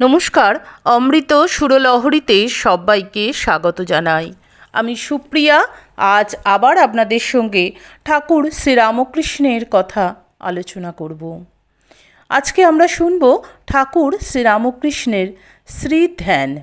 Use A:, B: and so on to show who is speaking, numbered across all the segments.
A: নমস্কার, অমৃত সুরলহরীতে সবাইকে স্বাগত জানাই। আমি সুপ্রিয়া, আজ আবার আপনাদের সঙ্গে ঠাকুর শ্রীরামকৃষ্ণের কথা আলোচনা করব। আজকে আমরা শুনব ঠাকুর শ্রীরামকৃষ্ণের শ্রী ধ্যান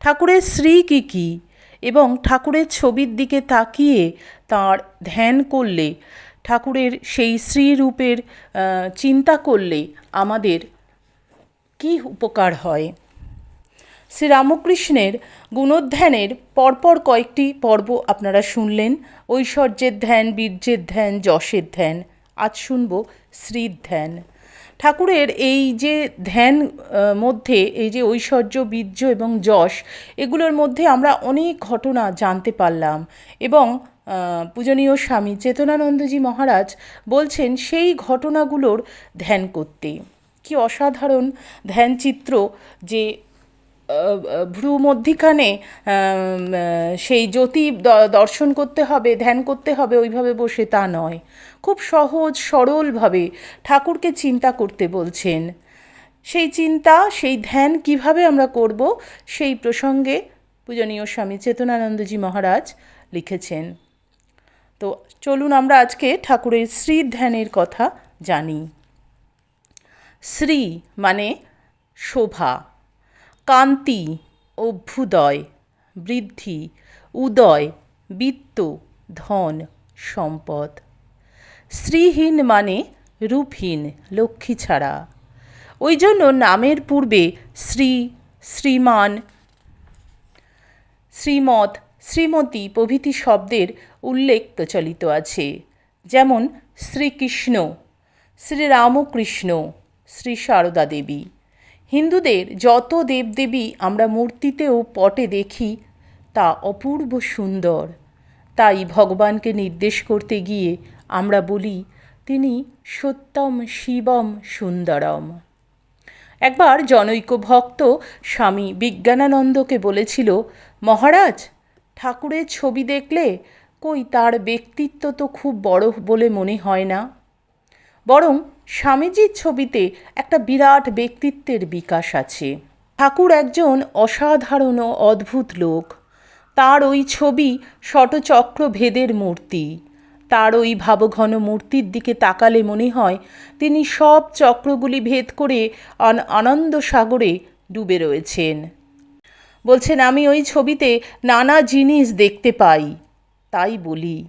A: ঠাকুরের শ্রী কী কী? এবং ঠাকুরের ছবির দিকে তাকিয়ে তাঁর ধ্যান করলে, ঠাকুরের সেই শ্রীরূপের চিন্তা করলে আমাদের কী উপকার হয়? শ্রীরামকৃষ্ণের গুণোধ্যানের পরপর কয়েকটি পর্ব আপনারা শুনলেন। ঐশ্বর্যের ধ্যান, বীর্যের ধ্যান, যশের ধ্যান। আজ শুনব শ্রীর ধ্যান। ঠাকুরের এই যে ধ্যান মধ্যে এই যে ঐশ্বর্য, বীর্য এবং যশ, এগুলোর মধ্যে আমরা অনেক ঘটনা জানতে পারলাম এবং পূজনীয় স্বামী চেতনানন্দজি মহারাজ বলছেন সেই ঘটনাগুলোর ধ্যান করতে। কি অসাধারণ ধ্যানচিত্র যে ভ্রু মধ্যিখানে সেই জ্যোতি দর্শন করতে হবে, ধ্যান করতে হবে, ওইভাবে বসে তা নয়। খুব সহজ, সরলভাবে ঠাকুরকে চিন্তা করতে বলছেন। সেই চিন্তা, সেই ধ্যান কীভাবে আমরা করব, সেই প্রসঙ্গে পূজনীয় স্বামী চেতনানন্দজি মহারাজ লিখেছেন। তো চলুন আমরা আজকে ঠাকুরের শ্রী ধ্যানের কথা জানি। শ্রী মানে শোভা। কান্তি, অভ্যুদয়, বৃদ্ধি, উদয়, বিত্ত, ধন, সম্পদ। শ্রীহীন মানে রূপহীন, লক্ষ্মী ছাড়া। ওই জন্য নামের পূর্বে শ্রী শ্রীমান শ্রীমত শ্রীমতী প্রভৃতি শব্দের উল্লেখ প্রচলিত আছে। যেমন, শ্রীকৃষ্ণ, শ্রীরামকৃষ্ণ শ্রী সারদা দেবী। হিন্দুদের যত দেবদেবী আমরা মূর্তিতে ও পটে দেখি, তা অপূর্ব সুন্দর। তাই ভগবানকে নির্দেশ করতে গিয়ে আমরা বলি, তিনি সত্যম শিবম সুন্দরম। একবার জনৈক ভক্ত স্বামী বিজ্ঞানানন্দকে বলেছিল, মহারাজ, ঠাকুরের ছবি দেখলে কই তার ব্যক্তিত্ব তো খুব বড় বলে মনে হয় না? বরং স্বামীজির ছবিতে একটা বিরাট ব্যক্তিত্বের বিকাশ আছে। ঠাকুর একজন অসাধারণ ও অদ্ভুত লোক। তার ওই ছবি শটচক্র ভেদের মূর্তি। তার ওই ভাবঘন মূর্তির দিকে তাকালে মনে হয় তিনি সব চক্রগুলি ভেদ করে আন- আনন্দ সাগরে ডুবে রয়েছেন। বলছেন, আমি ওই ছবিতে নানা জিনিস দেখতে পাই। তাই বলি।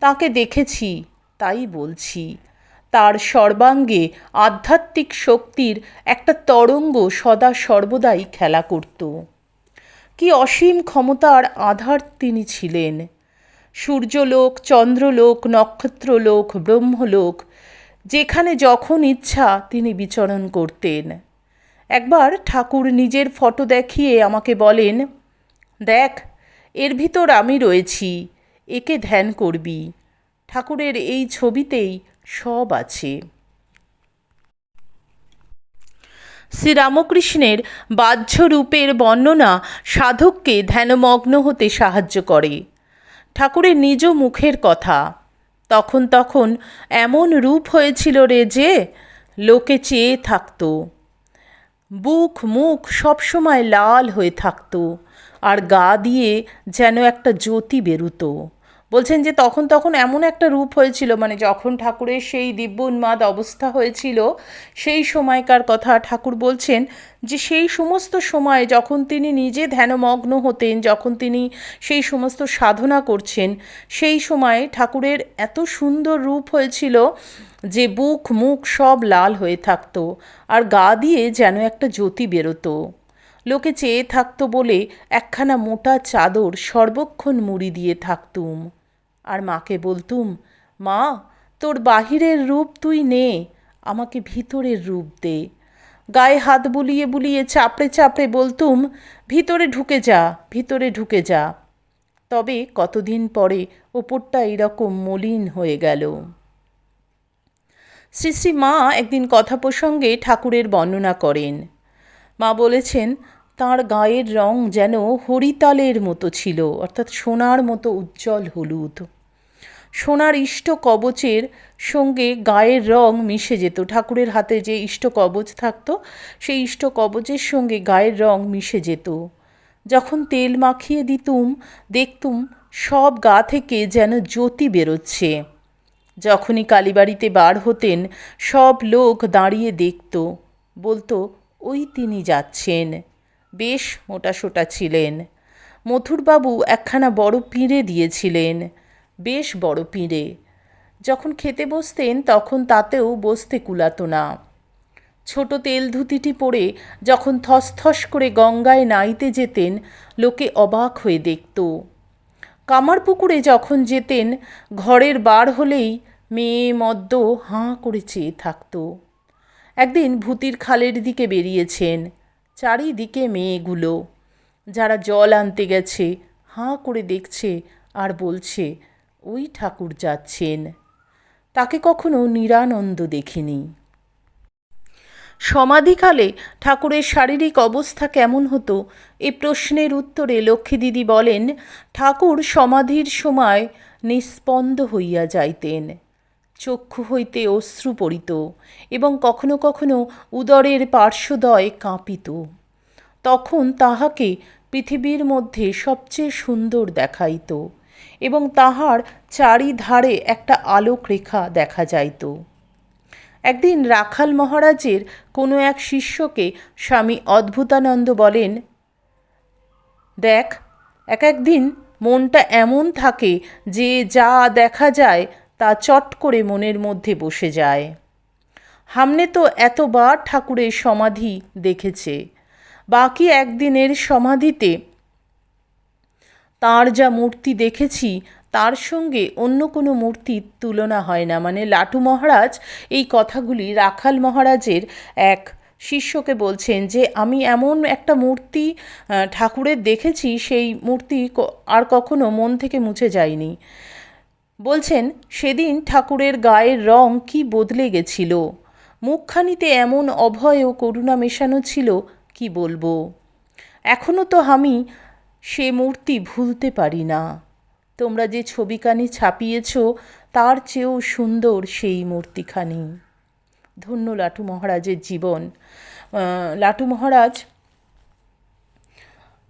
A: তাকে দেখেছি, তাই বলছি। তার সর্বাঙ্গে আধ্যাত্মিক শক্তির একটা তরঙ্গ সদা সর্বদাই খেলা করত। কি অসীম ক্ষমতার আধার তিনি ছিলেন। সূর্যলোক, চন্দ্রলোক, নক্ষত্রলোক, ব্রহ্মলোক, যেখানে যখন ইচ্ছা তিনি বিচরণ করতেন। একবার ঠাকুর নিজের ফটো দেখিয়ে আমাকে বলেন, দেখ, এর ভিতর আমি রয়েছি, একে ধ্যান করবি। ঠাকুরের এই ছবিতেই সব আছে। শ্রীরামকৃষ্ণের বাহ্য রূপের বর্ণনা সাধককে ধ্যানমগ্ন হতে সাহায্য করে। ঠাকুরের নিজ মুখের কথা। তখন তখন এমন রূপ হয়েছিল রে যে, লোকে চেয়ে থাকতো। বুক মুখ সবসময় লাল হয়ে থাকতো, আর গা দিয়ে যেন একটা জ্যোতি বেরুতো। বলছেন যে তখন তখন এমন একটা রূপ হয়েছিল মানে যখন ঠাকুরের সেই দিব্য উন্মাদ অবস্থা হয়েছিল, সেই সময়কার কথা ঠাকুর বলছেন যে সেই সমস্ত সময় যখন তিনি নিজে ধ্যানমগ্ন হতেন, যখন তিনি সেই সমস্ত সাধনা করছেন, সেই সময় ঠাকুরের এত সুন্দর রূপ হয়েছিল যে বুক মুখ সব লাল হয়ে থাকতো আর গা দিয়ে যেন একটা জ্যোতি বেরোতো। লোকে চেয়ে থাকতো বলে একখানা মোটা চাদর সর্বক্ষণ মুড়ি দিয়ে থাকতুম। আর মাকে বলতুম, মা, তোর বাহিরের রূপ তুই নে, আমাকে ভিতরের রূপ দে। গায়ে হাত বুলিয়ে বুলিয়ে চাপড়ে চাপড়ে বলতুম, ভিতরে ঢুকে যা, ভিতরে ঢুকে যা। তবে কতদিন পরে ওপরটা এরকম মলিন হয়ে গেল। শ্রী শ্রী মা একদিন কথা প্রসঙ্গে ঠাকুরের বর্ণনা করেন। মা বলেছেন, তাঁর গায়ের রং যেন হরিতালের মতো ছিল, অর্থাৎ সোনার মতো উজ্জ্বল হলুদ। সোনার ইষ্ট কবচের সঙ্গে গায়ের রং মিশে যেত। ঠাকুরের হাতে যে ইষ্ট কবচ থাকতো, সেই ইষ্ট কবচের সঙ্গে গায়ের রং মিশে যেত। যখন তেল মাখিয়ে দিতুম, দেখতুম সব গা থেকে যেন জ্যোতি বেরোচ্ছে। যখনই কালীবাড়িতে বার হতেন, সব লোক দাঁড়িয়ে দেখত। বলতো, ওই তিনি যাচ্ছেন। বেশ মোটাসোটা ছিলেন। মথুরবাবু একখানা বড় পিঁড়ে দিয়েছিলেন। বেশ বড় পিঁড়ে। যখন খেতে বসতেন, তখন তাতেও বসতে কুলাতো না। ছোট তেল ধুতিটি পরে যখন থসথস করে গঙ্গায় নাইতে যেতেন, লোকে অবাক হয়ে দেখত। কামারপুকুরে যখন যেতেন, ঘরের বার হলেই মেয়ে মদ্য হাঁ করে চেয়ে থাকত। একদিন ভূতির খালের দিকে বেরিয়েছেন, চারিদিকে মেয়েগুলো। যারা জল আনতে গেছে, হাঁ করে দেখছে আর বলছে ওই ঠাকুর যাচ্ছেন। তাকে কখনো নিরানন্দ দেখিনি। সমাধিকালে ঠাকুরের শারীরিক অবস্থা কেমন হতো? এ প্রশ্নের উত্তরে লক্ষ্মী দিদি বলেন, ঠাকুর সমাধির সময় নিস্পন্দ হইয়া যাইতেন। চক্ষু হইতে অশ্রু পড়িত এবং কখনো কখনো উদরের পার্শ্বদয় কাঁপিত। তখন তাহাকে পৃথিবীর মধ্যে সবচেয়ে সুন্দর দেখাইত। এবং তাহার চারিধারে একটা আলোক রেখা দেখা যাইত। একদিন রাখাল মহারাজের কোনো এক শিষ্যকে স্বামী অদ্ভুতানন্দ বলেন, দেখ, এক একদিন মনটা এমন থাকে যে যা দেখা যায় তা চট করে মনের মধ্যে বসে যায়। হামনে তো এতবার ঠাকুরের সমাধি দেখেছে। বাকি একদিনের সমাধিতে তার যা মূর্তি দেখেছি, তার সঙ্গে অন্য কোনো মূর্তির তুলনা হয় না। মানে লাটু মহারাজ এই কথাগুলি রাখাল মহারাজের এক শিষ্যকে বলছেন যে, আমি এমন একটা মূর্তি ঠাকুরের দেখেছি, সেই মূর্তি আর কখনো মন থেকে মুছে যায়নি। বলছেন, সেদিন ঠাকুরের গায়ের রং কি বদলে গেছিল? মুখখানিতে এমন অভয় ও করুণা মেশানো ছিল, কি বলব? এখনও তো আমি সে মূর্তি ভুলতে পারি না। তোমরা যে ছবিখানি ছাপিয়েছ, তার চেয়েও সুন্দর সেই মূর্তিখানি। ধন্য লাটু মহারাজের জীবন। লাটু মহারাজ,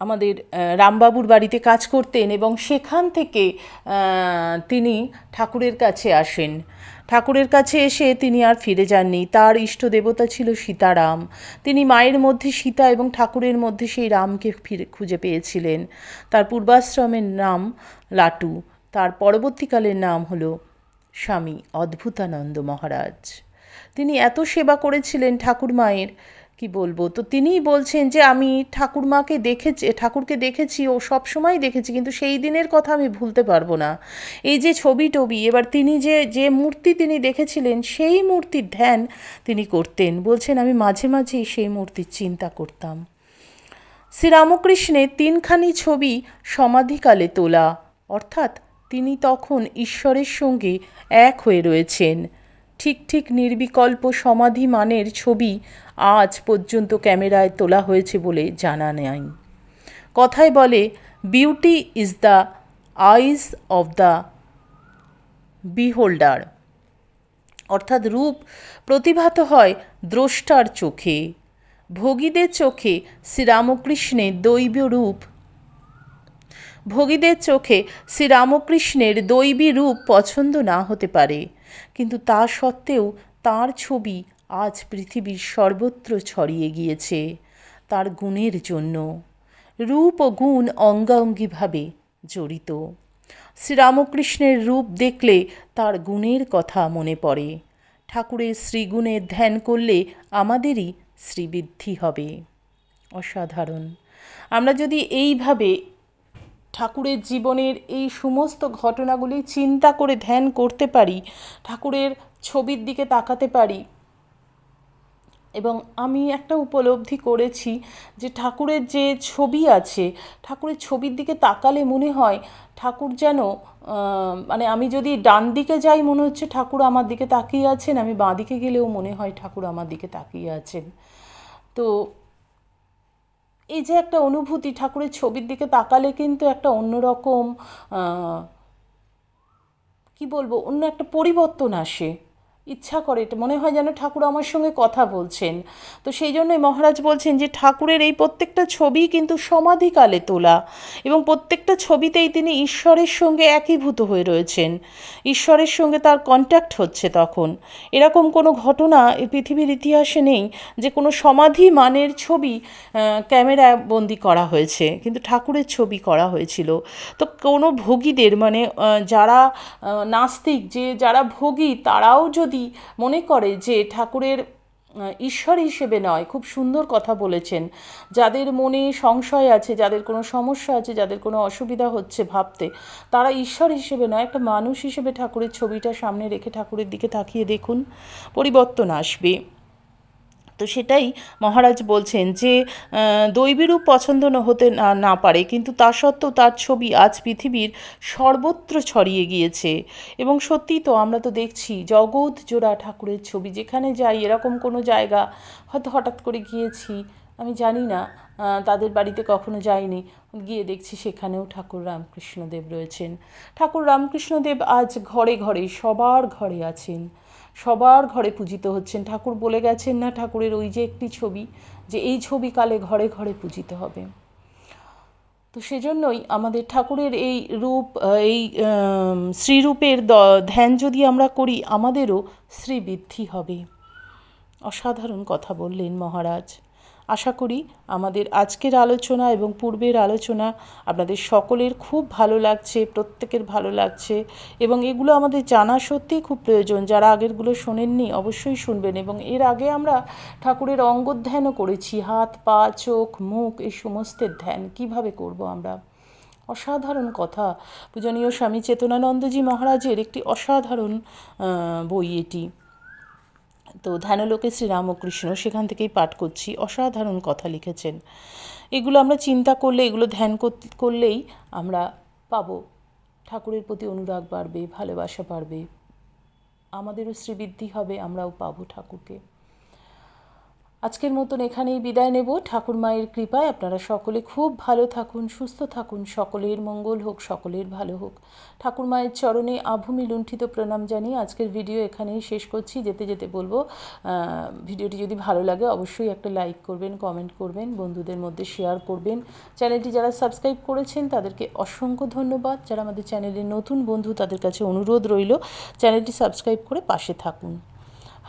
A: আমাদের রামবাবুর বাড়িতে কাজ করতেন এবং সেখান থেকে তিনি ঠাকুরের কাছে আসেন। ঠাকুরের কাছে এসে তিনি আর ফিরে যাননি। তার ইষ্ট দেবতা ছিল সীতারাম। তিনি মায়ের মধ্যে সীতা এবং ঠাকুরের মধ্যে সেই রামকে ফিরে খুঁজে পেয়েছিলেন। তার পূর্বাশ্রমের নাম লাটু। তার পরবর্তীকালের নাম হল স্বামী অদ্ভুতানন্দ মহারাজ। তিনি এত সেবা করেছিলেন ঠাকুর মায়ের কি বলব? তো তিনিই বলছেন যে, আমি ঠাকুরমাকে দেখেছি, ঠাকুরকে দেখেছি, ও সব সময় দেখেছি, কিন্তু সেই দিনের কথা আমি ভুলতে পারব না। এই যে ছবি টবি, এবার তিনি যে যে মূর্তি তিনি দেখেছিলেন, সেই মূর্তির ধ্যান তিনি করতেন। বলছেন, আমি মাঝে মাঝেই সেই মূর্তির চিন্তা করতাম। শ্রীরামকৃষ্ণের তিনখানি ছবি সমাধিকালে তোলা, অর্থাৎ তিনি তখন ঈশ্বরের সঙ্গে এক হয়ে রয়েছেন। ঠিক ঠিক নির্বিকল্প সমাধি মানের ছবি আজ পর্যন্ত ক্যামেরায় তোলা হয়েছে বলে জানা নেই কথায় বলে beauty is the eyes of the beholder অর্থাৎ রূপ প্রতিভাত হয় দ্রষ্টার চোখে, ভোগীদের চোখে শ্রীরামকৃষ্ণের দৈব রূপ। ভোগীদের চোখে শ্রীরামকৃষ্ণের দৈবী রূপ পছন্দ না হতে পারে। কিন্তু তা সত্ত্বেও তার ছবি আজ পৃথিবীর সর্বত্র ছড়িয়ে গিয়েছে তার গুণের জন্য। রূপ ও গুণ অঙ্গাঙ্গিভাবে জড়িত। শ্রীরামকৃষ্ণের রূপ দেখলে তার গুণের কথা মনে পড়ে। ঠাকুরের শ্রীগুণের ধ্যান করলে আমাদেরই শ্রীবৃদ্ধি হবে। অসাধারণ। আমরা যদি এইভাবে ঠাকুরের জীবনের এই সমস্ত ঘটনাগুলি চিন্তা করে ধ্যান করতে পারি, ঠাকুরের ছবির দিকে তাকাতে পারি। এবং আমি একটা উপলব্ধি করেছি যে ঠাকুরের যে ছবি আছে, ঠাকুরের ছবির দিকে তাকালে মনে হয় ঠাকুর যেন মানে আমি যদি ডান দিকে যাই মনে হচ্ছে ঠাকুর আমার দিকে তাকিয়ে আছেন, আমি বাঁ দিকে গেলেও মনে হয় ঠাকুর আমার দিকে তাকিয়ে আছেন। তো এই যে একটা অনুভূতি, ঠাকুরের ছবির দিকে তাকালে কিন্তু একটা অন্যরকম কি বলব, অন্য একটা পরিবর্তন আসে। ইচ্ছা করে মনে হয় যেন ঠাকুর আমার সঙ্গে কথা বলছেন। তো সেই জন্যই মহারাজ বলছেন যে, ঠাকুরের এই প্রত্যেকটা ছবি কিন্তু সমাধিকালে তোলা এবং প্রত্যেকটা ছবিতেই তিনি ঈশ্বরের সঙ্গে একীভূত হয়ে রয়েছেন। ঈশ্বরের সঙ্গে তার কন্ট্যাক্ট হচ্ছে তখন। এরকম কোনো ঘটনা এই পৃথিবীর ইতিহাসে নেই যে, কোনো সমাধি মানের ছবি ক্যামেরা বন্দি করা হয়েছে, কিন্তু ঠাকুরের ছবি করা হয়েছিল। তো কোনো ভোগীদের মানে যারা নাস্তিক, যে যারা ভোগী, তারাও যদি মনে করে যে ঠাকুরের ঈশ্বর হিসেবে নয়, খুব সুন্দর কথা বলেছেন। যাদের মনে সংশয় আছে, যাদের কোনো সমস্যা আছে, যাদের কোনো অসুবিধা হচ্ছে ভাবতে, তারা ঈশ্বর হিসেবে নয়, একটা মানুষ হিসেবে ঠাকুরের ছবিটা সামনে রেখে ঠাকুরের দিকে তাকিয়ে দেখুন। পরিবর্তন আসবে। তো সেটাই মহারাজ বলছেন যে দৈবীরূপ পছন্দ না হতে না না পারে। কিন্তু তা সত্ত্বেও তার ছবি আজ পৃথিবীর সর্বত্র ছড়িয়ে গিয়েছে। এবং সত্যি তো আমরা তো দেখছি, জগৎ জোড়া ঠাকুরের ছবি। যেখানে যাই, এরকম কোনো জায়গা হয়তো হঠাৎ করে গিয়েছি, আমি জানি না তাদের বাড়িতে কখনো যাইনি। গিয়ে দেখছি সেখানেও ঠাকুর রামকৃষ্ণদেব রয়েছেন। ঠাকুর রামকৃষ্ণদেব আজ ঘরে ঘরে, সবার ঘরে আছেন। সবার ঘরে পূজিত হচ্ছেন। ঠাকুর বলে গেছেন না ঠাকুরের ওই যে একটি ছবি যে এই ছবি কালে ঘরে ঘরে পূজিত হবে। তো সেজন্যই আমাদের ঠাকুরের এই রূপ এই শ্রীরূপের ধ্যান যদি আমরা করি, আমাদেরও শ্রীবৃদ্ধি হবে। অসাধারণ কথা বললেন মহারাজ। আশা করি আমাদের আজকের আলোচনা এবং পূর্বের আলোচনা আপনাদের সকলের খুব ভালো লাগছে, প্রত্যেকের ভালো লাগছে এবং এগুলো আমাদের জানা সত্যিই খুব প্রয়োজন। যারা আগেরগুলো শোনেননি অবশ্যই শুনবেন এবং এর আগে আমরা ঠাকুরের অঙ্গধ্যানও করেছি, হাত, পা, চোখ, মুখ, এই সমস্তের ধ্যান। কীভাবে করব আমরা? অসাধারণ কথা। পূজনীয় স্বামী চেতনানন্দজি মহারাজের একটি অসাধারণ বই এটি। তো ধ্যানলোকে শ্রীরামকৃষ্ণ সেখান থেকেই পাঠ করছি। অসাধারণ কথা লিখেছেন। এগুলো আমরা চিন্তা করলে, এগুলো ধ্যান করলেই আমরা পাব। ঠাকুরের প্রতি অনুরাগ বাড়বে, ভালোবাসা বাড়বে। আমাদেরও শ্রীবৃদ্ধি হবে, আমরাও পাবো ঠাকুরকে। আজকের মতন এখানেই বিদায় নেব। ঠাকুর মায়ের কৃপায় আপনারা সকলে খুব ভালো থাকুন, সুস্থ থাকুন। সকলের মঙ্গল হোক, সকলের ভালো হোক। ঠাকুর মায়ের চরণে আভূমি লুণ্ঠিত প্রণাম জানিয়ে আজকের ভিডিও এখানেই শেষ করছি। যেতে যেতে বলব ভিডিওটি যদি ভালো লাগে অবশ্যই একটা লাইক করবেন, কমেন্ট করবেন, বন্ধুদের মধ্যে শেয়ার করবেন। চ্যানেলটি যারা সাবস্ক্রাইব করেছেন তাদেরকে অসংখ্য ধন্যবাদ। যারা আমাদের চ্যানেলের নতুন বন্ধু তাদের কাছে অনুরোধ রইল, চ্যানেলটি সাবস্ক্রাইব করে পাশে থাকুন।